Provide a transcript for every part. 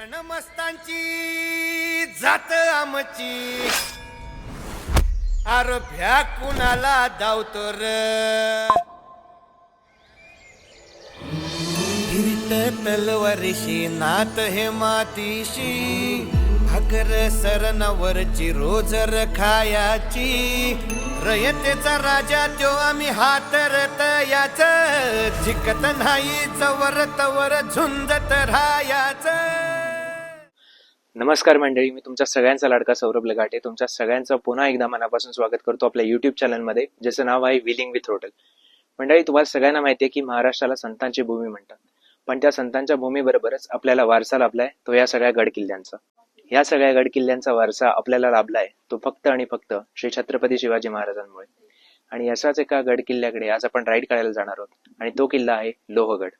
रणमस्तांची जात आमची. आरभ्या कुणाला धावतो र? फिरत तलवारीशी नात हे मातीशी. भाकर सरणावरची रोजर रखायाची. रयतेचा राजा त्यो आम्ही हातरत याच. जिकत नाही चवर तवर झुंजत राहायचं. नमस्कार मंडळी मी तुमच्या सगळ्यांचा लाडका सौरभ लगाटे. तुमच्या सगळ्यांचं पुन्हा एकदा मनापासून स्वागत करतो आपल्या युट्यूब चॅनलमध्ये ज्याचं नाव आहे विलिंग विथ होटल मंडळी तुम्हाला सगळ्यांना माहिती आहे की महाराष्ट्राला संतांची भूमी म्हणतात. पण त्या संतांच्या भूमीबरोबरच आपल्याला वारसा लाभलाय तो या सगळ्या गड किल्ल्यांचा या सगळ्या गड किल्ल्यांचा वारसा आपल्याला लाभलाय तो फक्त आणि फक्त श्री छत्रपती शिवाजी महाराजांमुळे. आणि अशाच एका गड किल्ल्याकडे आज आपण राईड करायला जाणार आहोत. आणि तो किल्ला आहे लोहगड.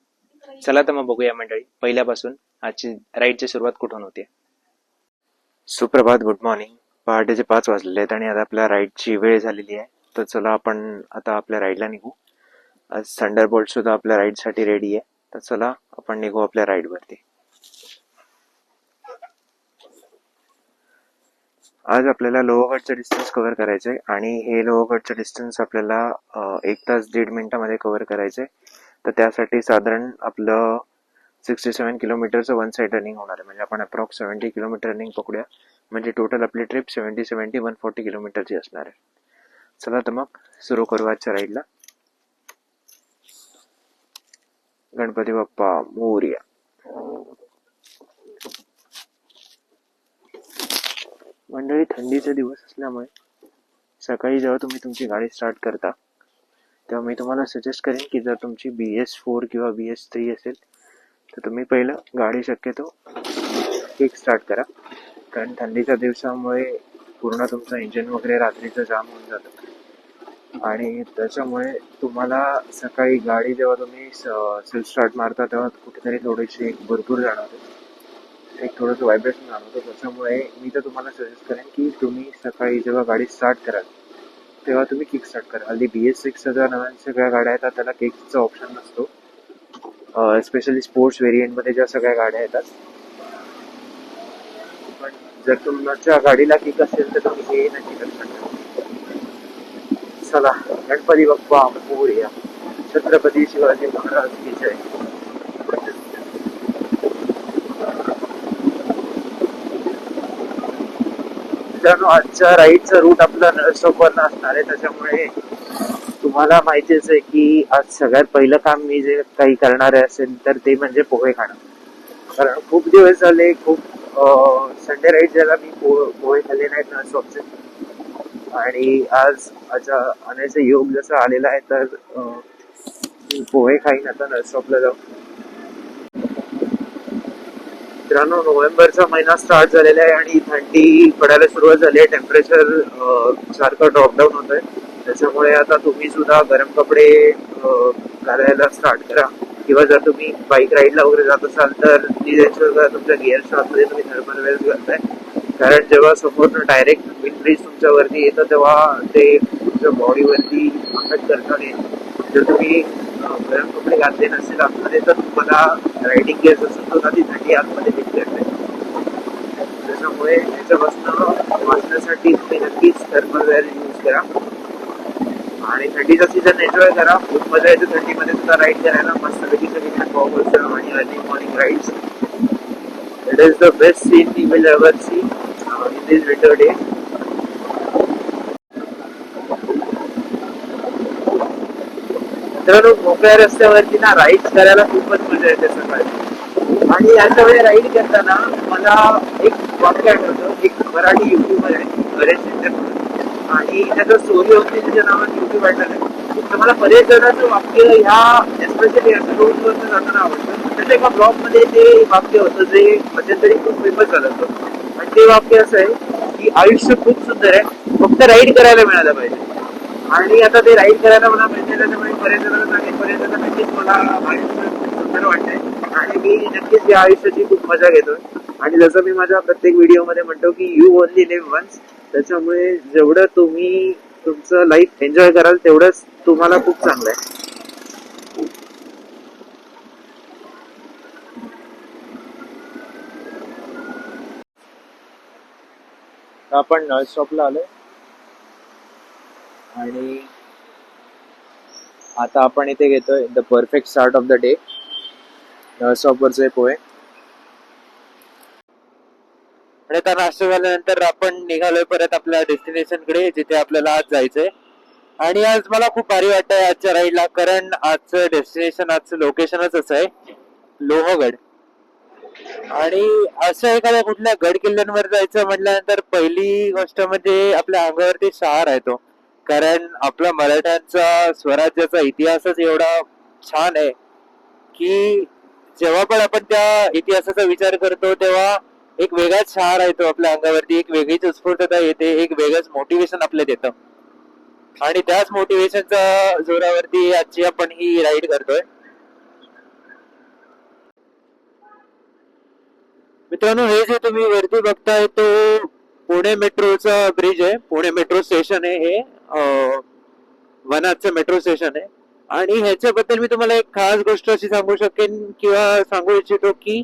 चला तर मग बघूया मंडळी पहिल्यापासून आजची राईडची सुरुवात कुठून होते? सुप्रभात गुड मॉर्निंग पहाटेचे पाच वाजलेले आहेत आणि आता आपल्या राईडची वेळ झालेली आहे. तर चला आपण आता आपल्या राईडला निघू. आज थंडर बोल्ट सुद्धा आपल्या राईडसाठी रेडी आहे. तर चला आपण निघू आपल्या राईडवरती आज आपल्याला लोहगडचं डिस्टन्स कव्हर करायचंय आणि हे लोहगडचं डिस्टन्स आपल्याला एक तास दीड मिनिटामध्ये कव्हर करायचंय. तर त्यासाठी साधारण आपलं सिक्स्टी सेवन किलोमीटरचं वन साईड रनिंग होणार आहे. म्हणजे आपण अप्रॉक्स सेव्हन्टी किलोमीटर रनिंग पकडूया. म्हणजे टोटल आपली trip seventy seventy one forty किलोमीटरची असणार आहे. चला तर मग सुरू करू आजच्या राईडला गणपती बाप्पा मोर्या. मंडळी थंडीचे दिवस असल्यामुळे सकाळी जेव्हा तुम्ही तुमची गाडी स्टार्ट करता तेव्हा मी तुम्हाला सजेस्ट करेन की जर तुमची बी एस फोर किंवा बी एस थ्री असेल तर तुम्ही पहिलं गाडी शक्यतो किक स्टार्ट करा. कारण थंडीच्या दिवसामुळे पूर्ण तुमचं इंजिन वगैरे रात्रीचं जाम होऊन जातं. आणि त्याच्यामुळे तुम्हाला सकाळी गाडी जेव्हा तुम्ही सेल्फ स्टार्ट मारता तेव्हा कुठेतरी थोडीशी एक भरपूर जाणवते एक थोडंसं व्हायब्रेशन जाणवतं त्याच्यामुळे मी तर तुम्हाला सजेस्ट करेन की तुम्ही सकाळी जेव्हा गाडी स्टार्ट कराल तेव्हा तुम्ही किक स्टार्ट करा. हल्ली बी एस सिक्स हजार नव्या सगळ्या गाड्या येतात त्याला किकचा ऑप्शन नसतो. स्पेशली स्पोर्ट्स व्हेरियंटमध्ये ज्या सगळ्या गाड्या येतात. पण जर तुमच्या गाडीला किक असेल तर तुम्ही हे नक्की करू शकता. चला गणपती बाप्पा मोरया छत्रपती शिवाजी महाराज की जय. मित्रांनो आजच्या राईडचं रूट आपलं सोबत असणार आहे त्याच्यामुळे तुम्हाला माहितीच आहे की आज सगळ्यात पहिलं काम मी जे काही करणार आहे असेल तर ते म्हणजे पोहे खाणं. कारण खूप दिवस झाले खूप संडे राईट ज्याला मी पो- पोहे खाल्ले नाहीत नळसोपचे आणि आज आज आणायचा योग जसा आलेला आहे तर पोहे खाईन आता नर्सॉपला जाऊन. मित्रांनो नोव्हेंबरचा महिना स्टार्ट झालेला आहे आणि थंडी पडायला सुरुवात झाली आहे. टेम्परेचर सारखं ड्रॉप डाऊन होत आहे त्याच्यामुळे आता तुम्ही सुद्धा गरम कपडे घालायला स्टार्ट करा. किंवा जर तुम्ही बाईक राईडला वगैरे जात असाल तर तुमच्या गिअर आतमध्ये तुम्ही थर्मल वेल्स घालताय. कारण जेव्हा समोरनं डायरेक्ट विंड ब्रिज तुमच्यावरती येतं तेव्हा ते तुमच्या बॉडीवरती अफेक्ट करतं जर तुम्ही गरम कपडे घातले नसेल आतमध्ये तर तुम्हाला रायडिंग गिअर्स असेल तर ती थंडी आतमध्ये फिट करते त्याच्यामुळे याच्यापासून वाचण्यासाठी तुम्ही नक्कीच थर्मल वेअर यूज करा. आणि थंडीचा सीझन एन्जॉय करा. खूप मजा येते थंडीमध्ये सुद्धा राईड करायला मस्तपैकी सगळीकडे फॉर्मल्स आणि early morning rides it is the best scene it will ever see in this winter day मित्रांनो मोकळ्या रस्त्यावरती ना राईड करायला खूपच मजा येते सकाळी. आणि याच्या वेळी राईड करताना मला एक वाक्य आठवतं. एक मराठी युट्यूबर आहे बरेच म्हणून आणि त्याचं स्टोरी होती त्याच्या नावात युट्यूब हँडल आहे तर मला बरेच जणांचं वाक्य ह्या एस्पेशली असं रोडवरनं जाताना आवडतं. त्याच्या एका ब्लॉगमध्ये ते वाक्य होतं जे मध्यंतरी खूप फेमस झालं होतं. आणि ते वाक्य असं आहे की आयुष्य खूप सुंदर आहे फक्त राईड करायला मिळालं पाहिजे. आणि आता ते राईड करायला मला मिळते त्याच्यामुळे बरेच जणांना सांगेन बरेच जण नक्कीच मला आयुष्य खूप सुंदर वाटतंय. आणि मी नक्कीच या आयुष्याची खूप मजा घेतोय. आणि जसं मी माझ्या प्रत्येक व्हिडिओमध्ये म्हणतो की यू ओनली लिव्ह वन्स त्याच्यामुळे जेवढं तुम्ही तुमचं लाईफ एन्जॉय कराल तेवढंच तुम्हाला खूप चांगलं आहे. आपण नळ स्टॉपला आलोय. आणि आता आपण इथे घेतोय the perfect start of the day नळ एक पोहे. आणि आता नाश्ता झाल्यानंतर आपण निघालोय परत आपल्या डेस्टिनेशनकडे जिथे आपल्याला आज जायचंय. आणि आज मला खूप भारी वाटतंय आजच्या राईडला कारण आजचं डेस्टिनेशन आजचं लोकेशनच असं आहे लोहगड. आणि असं एखाद्या कुठल्या गड किल्ल्यांवर जायचं म्हटल्यानंतर पहिली गोष्ट म्हणजे आपल्या अंगावरती शहर आहे तो. कारण आपला मराठ्यांचा स्वराज्याचा इतिहासच एवढा छान आहे की जेव्हा पण आपण त्या इतिहासाचा विचार करतो तेव्हा एक वेगळाच शहार आहे तो आपल्या अंगावरती एक वेगळीच उत्स्फूर्तता येते एक वेगळंच मोटिवेशन आपल्यात देतं. आणि त्याच मोटिवेशनच्या जोरावरती आजची आपण ही राईड करतोय. मित्रांनो हे जे तुम्ही वरती बघताय तो पुणे मेट्रोचा ब्रिज आहे. पुणे मेट्रो स्टेशन आहे हे. वनाचं मेट्रो स्टेशन आहे. आणि ह्याच्याबद्दल मी तुम्हाला एक खास गोष्ट अशी सांगू शकेन किंवा सांगू इच्छितो की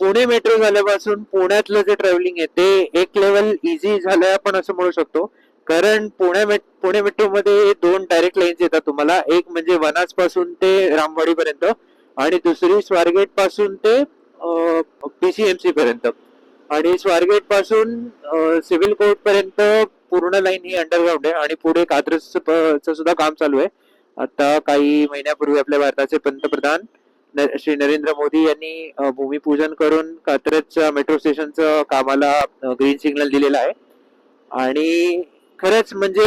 पुणे मेट्रो झाल्यापासून पुण्यातलं जे ट्रॅव्हलिंग आहे ते एक लेवल इझी झालंय आपण असं म्हणू शकतो. कारण पुणे मेट पुणे मेट्रोमध्ये दोन डायरेक्ट लाईन्स येतात तुम्हाला. एक म्हणजे वनाजपासून ते रामवाडी पर्यंत आणि दुसरी स्वारगेटपासून ते पीसीएमसी पर्यंत. आणि स्वारगेटपासून सिव्हिल कोर्ट पर्यंत पूर्ण लाईन ही अंडरग्राऊंड आहे आणि पुढे कात्रजचं सुद्धा काम चालू आहे. आता काही महिन्यापूर्वी आपल्या भारताचे पंतप्रधान श्री नरेंद्र मोदी यांनी भूमिपूजन करून कात्रजच्या मेट्रो स्टेशनचं कामाला ग्रीन सिग्नल दिलेला आहे. आणि खरंच म्हणजे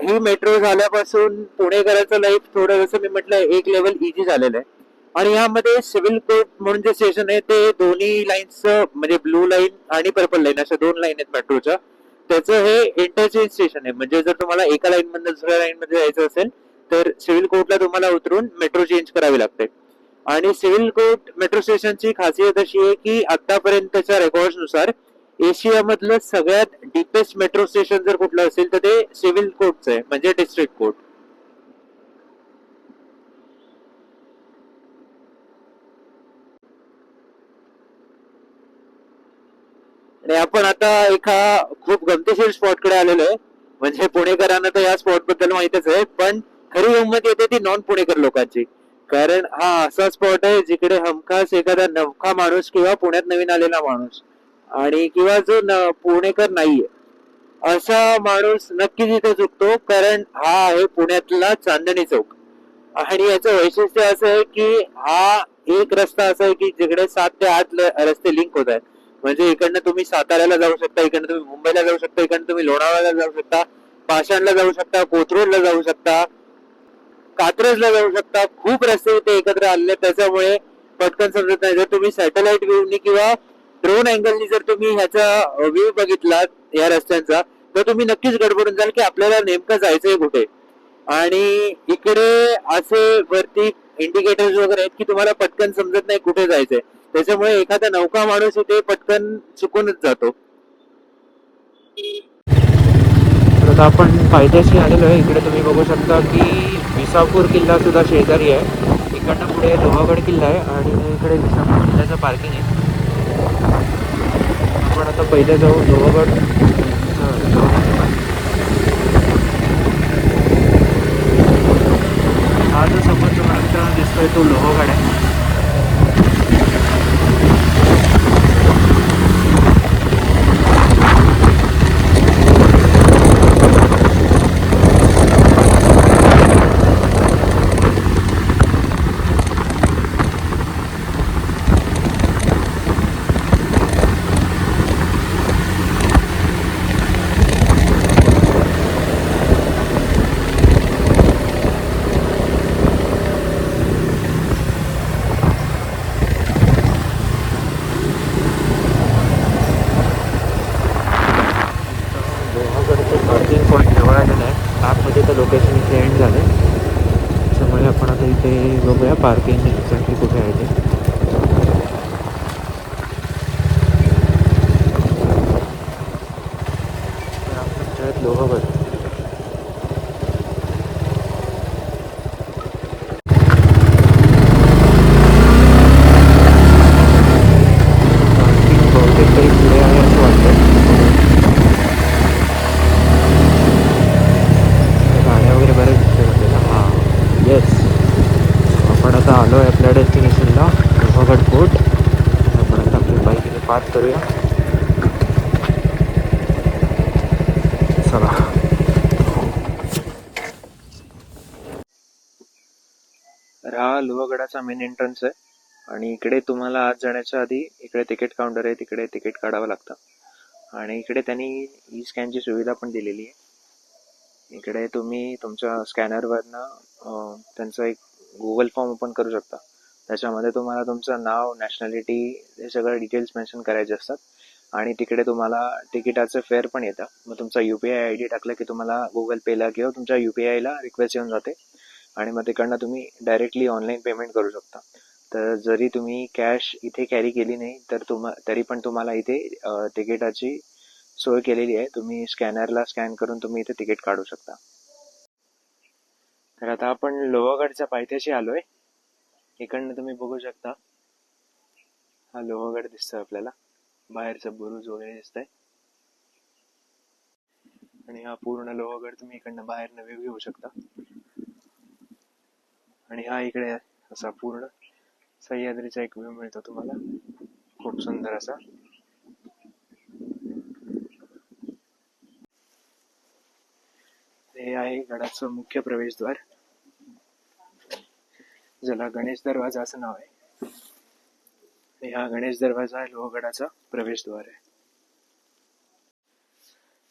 ही मेट्रो झाल्यापासून पुणेकरांचं लाईफ थोडं जसं मी म्हटलं एक लेवल इझी झालेलं आहे. आणि यामध्ये सिव्हिल कोर्ट म्हणून जे स्टेशन आहे ते दोन्ही लाईन्स म्हणजे ब्लू लाईन आणि पर्पल लाईन अशा दोन लाईन आहेत मेट्रोच्या त्याचं हे इंटरचेंज स्टेशन आहे. म्हणजे जर तुम्हाला एका लाईन मधून दुसऱ्या लाईन मध्ये जायचं असेल तर सिव्हिल कोर्टला तुम्हाला उतरून मेट्रो चेंज करावी लागते. आणि सिव्हिल कोर्ट मेट्रो स्टेशनची खासियत अशी आहे की आतापर्यंतच्या रेकॉर्डनुसार एशियामधलं सगळ्यात डीपेस्ट मेट्रो स्टेशन जर कुठलं असेल तर ते सिव्हिल कोर्टचं आहे म्हणजे डिस्ट्रिक्ट कोर्ट. आणि आपण आता एका खूप गमतीशीर स्पॉटकडे आलेलो आहे म्हणजे पुणेकरांना तर या स्पॉटबद्दल माहितच आहे पण खरी गंमत येते ती नॉन पुणेकर लोकांची. कारण हा असा स्पॉट आहे जिकडे हमखास एखादा नवखा माणूस किंवा पुण्यात नवीन आलेला माणूस आणि किंवा जो न- पुणेकर नाहीये असा माणूस नक्कीच तिथे चुकतो कारण हा आहे पुण्यातला चांदणी चौक. आणि याचं वैशिष्ट्य असं आहे की हा एक रस्ता असा आहे की जिकडे सात ते आठ ल- रस्ते लिंक होत आहेत. म्हणजे इकडनं तुम्ही साताऱ्याला जाऊ शकता इकडनं तुम्ही मुंबईला जाऊ शकता इकडनं तुम्ही लोणावळ्याला जाऊ शकता पाषाणला जाऊ शकता कोथरूडला जाऊ शकता कात्रजला जाऊ शकता. खूप रस्ते इथे एकत्र आलेले त्याच्यामुळे पटकन समजत नाही. जर तुम्ही सॅटेलाइट व्ह्यूनी किंवा ड्रोन अँगलनी जर तुम्ही ह्याचा व्ह्यू बघितला या रस्त्यांचा तर तुम्ही नक्कीच गडबडून जाल की आपल्याला नेमकं जायचंय कुठे. आणि इकडे असे वरती इंडिकेटर्स वगैरे आहेत की तुम्हाला पटकन समजत नाही कुठे जायचंय. त्याच्यामुळे एखादा नौका माणूस इथे पटकन चुकूनच जातो. आता आपण पायथ्याशी आलेलो आहे. इकडे तुम्ही बघू शकता की विसापूर किल्ला सुद्धा शेजारी आहे. इकडनं पुढे लोहागड किल्ला आहे आणि इकडे विसापूर किल्ल्याचं पार्किंग आहे. आपण आता पहिले जाऊ लोहागड हा जो समोर तुम्हाला दिसतोय तो लोहगड आहे लोहागडचं पार्किंग पॉईंट जवळ आलेलं आहे ॲपमध्ये तर लोकेशन इथे एंड झालं त्यामुळे आपण आता इथे बघूया पार्किंग एक्झॅक्टली कुठे आहे ते ग्रामपंचायत लोहागड पार्किंग बहुतेक काही पुढे आहे असं वाटतं आलो आहे आपल्या डेस्टिनेशनला लोहगड फोर्ट आपण आपली बाईक इथे पार्क करूया. चला. तर हा लोहगडाचा मेन एंट्रन्स आहे. आणि इकडे तुम्हाला आत जाण्याच्या आधी इकडे तिकीट काउंटर आहे तिकडे तिकीट काढावं लागतं. आणि इकडे त्यांनी ई स्कॅनची सुविधा पण दिलेली आहे. इकडे तुम्ही तुमच्या स्कॅनरवरनं त्यांचं एक गुगल फॉर्म ओपन करू शकता. त्याच्यामध्ये तुम्हाला तुमचं नाव नॅशनॅलिटी हे सगळं डिटेल्स मेन्शन करायचे असतात. आणि तिकडे तुम्हाला तिकिटाचं फेअर पण येतं. मग तुमचा U P I I D टाकलं की तुम्हाला गुगल पेला किंवा तुमच्या यू पी आयला रिक्वेस्ट येऊन जाते. आणि मग तिकडनं तुम्ही डायरेक्टली ऑनलाईन पेमेंट करू शकता. तर जरी तुम्ही कॅश इथे कॅरी केली नाही तर तुम तरी पण तुम्हाला इथे तिकिटाची सोय केलेली आहे. तुम्ही स्कॅनरला स्कॅन करून तुम्ही इथे तिकीट काढू शकता. तर आता आपण लोहगडच्या पायथ्याशी आलोय. इकडनं तुम्ही बघू शकता. हा लोहगड दिसतोय आपल्याला. बाहेरचं बुरुज वगैरे दिसतंय. आणि हा पूर्ण लोहगड तुम्ही इकडनं बाहेरनं व्ह्यू घेऊ शकता. आणि हा इकडे असा पूर्ण सह्याद्रीचा एक व्ह्यू मिळतो तुम्हाला. खूप सुंदर असा. हे आहे गडाचं मुख्य प्रवेशद्वार. ज्याला गणेश दरवाजा असं नाव आहे. आणि हा गणेश दरवाजा लोहगडाचा प्रवेशद्वार आहे.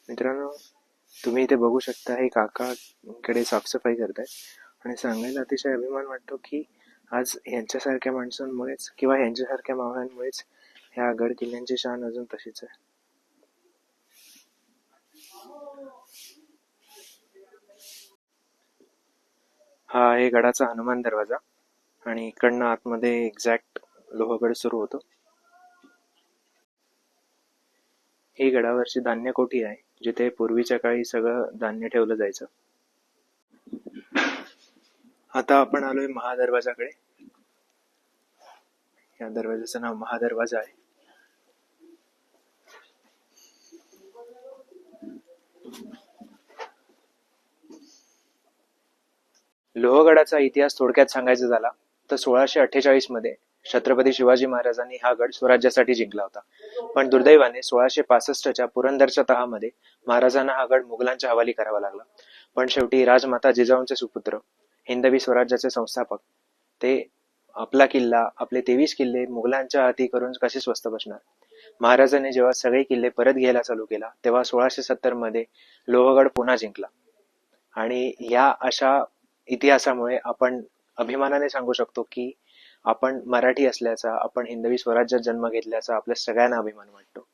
मित्रांनो तुम्ही इथे बघू शकता हे काकाकडे साफसफाई करतायत. आणि सांगायला अतिशय अभिमान वाटतो की आज यांच्यासारख्या माणसांमुळेच किंवा यांच्यासारख्या मावळ्यांमुळेच ह्या गड किल्ल्यांची शान अजून तशीच आहे. हा आहे गडाचा हनुमान दरवाजा. आणि इकडनं आतमध्ये एक्झॅक्ट लोहगड सुरू होतो. ही गडावरची धान्य कोठी आहे जिथे पूर्वीच्या काळी सगळं धान्य ठेवलं जायचं. आता आपण आलोय महादरवाजाकडे. या दरवाजाचं नाव महादरवाजा आहे. लोहगडाचा इतिहास थोडक्यात सांगायचा झाला तर सोळाशे अठ्ठेचाळीसमध्ये छत्रपती शिवाजी महाराजांनी हा गड स्वराज्यासाठी जिंकला होता. पण दुर्दैवाने सोळाशे पासष्टच्या पुरंदरच्या तहामध्ये महाराजांना हा गड मुघलांच्या हवाली करावा लागला. पण शेवटी राजमाता जिजाऊंचे सुपुत्र हिंदवी स्वराज्याचे संस्थापक ते आपला किल्ला आपले तेवीस किल्ले मुघलांच्या हाती करून कसे स्वस्त बसणार? महाराजांनी जेव्हा सगळे किल्ले परत घ्यायला चालू केला तेव्हा सोळाशे सत्तरमध्ये लोहगड पुन्हा जिंकला. आणि या अशा इतिहासामुळे आपण अभिमानाने सांगू शकतो की आपण मराठी असल्याचा आपण हिंदवी स्वराज्यात जन्म घेतल्याचा आपल्या सगळ्यांना अभिमान वाटतो.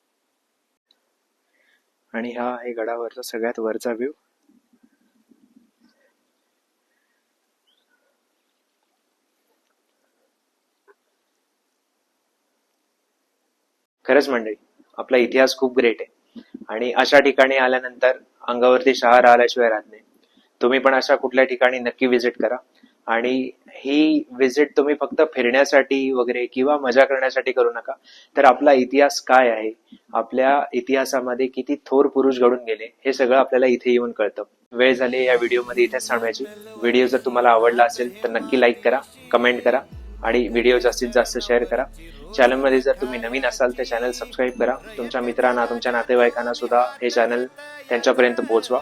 आणि हा आहे गडावरचा सगळ्यात वरचा व्ह्यू खरंच मंडळी आपला इतिहास खूप ग्रेट आहे. आणि अशा ठिकाणी आल्यानंतर अंगावरती शहर आल्याशिवाय राहत नाही. तुम्ही पण अशा कुठल्या ठिकाणी नक्की विजिट करा. आणि ही विजिट तुम्ही फक्त फिरण्यासाठी वगैरे किंवा मजा करण्यासाठी करू नका. तर आपला इतिहास काय आहे? आपल्या इतिहासामध्ये किती थोर पुरुष घडून गेले हे सगळं आपल्याला इथे येऊन कळतं. वेळ झाली या व्हिडिओमध्ये इथेच थांबवायची व्हिडिओ जर तुम्हाला आवडला असेल तर नक्की लाईक करा कमेंट करा आणि व्हिडिओ जास्तीत जास्त शेअर करा. चॅनलमध्ये जर तुम्ही नवीन असाल तर चॅनल सबस्क्राईब करा. तुमच्या मित्रांना तुमच्या नातेवाईकांना सुद्धा हे चॅनल त्यांच्यापर्यंत पोहोचवा.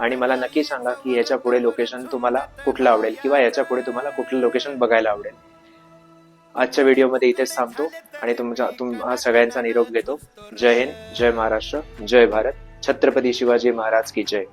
आणि मला नक्की सांगा की याच्यापुढे लोकेशन तुम्हाला कुठलं आवडेल किंवा याच्यापुढे तुम्हाला कुठलं लोकेशन बघायला आवडेल. आजच्या व्हिडिओमध्ये इथेच थांबतो आणि तुमच्या तुम्हा सगळ्यांचा निरोप घेतो. जय हिंद जय महाराष्ट्र जय भारत. छत्रपती शिवाजी महाराज की जय.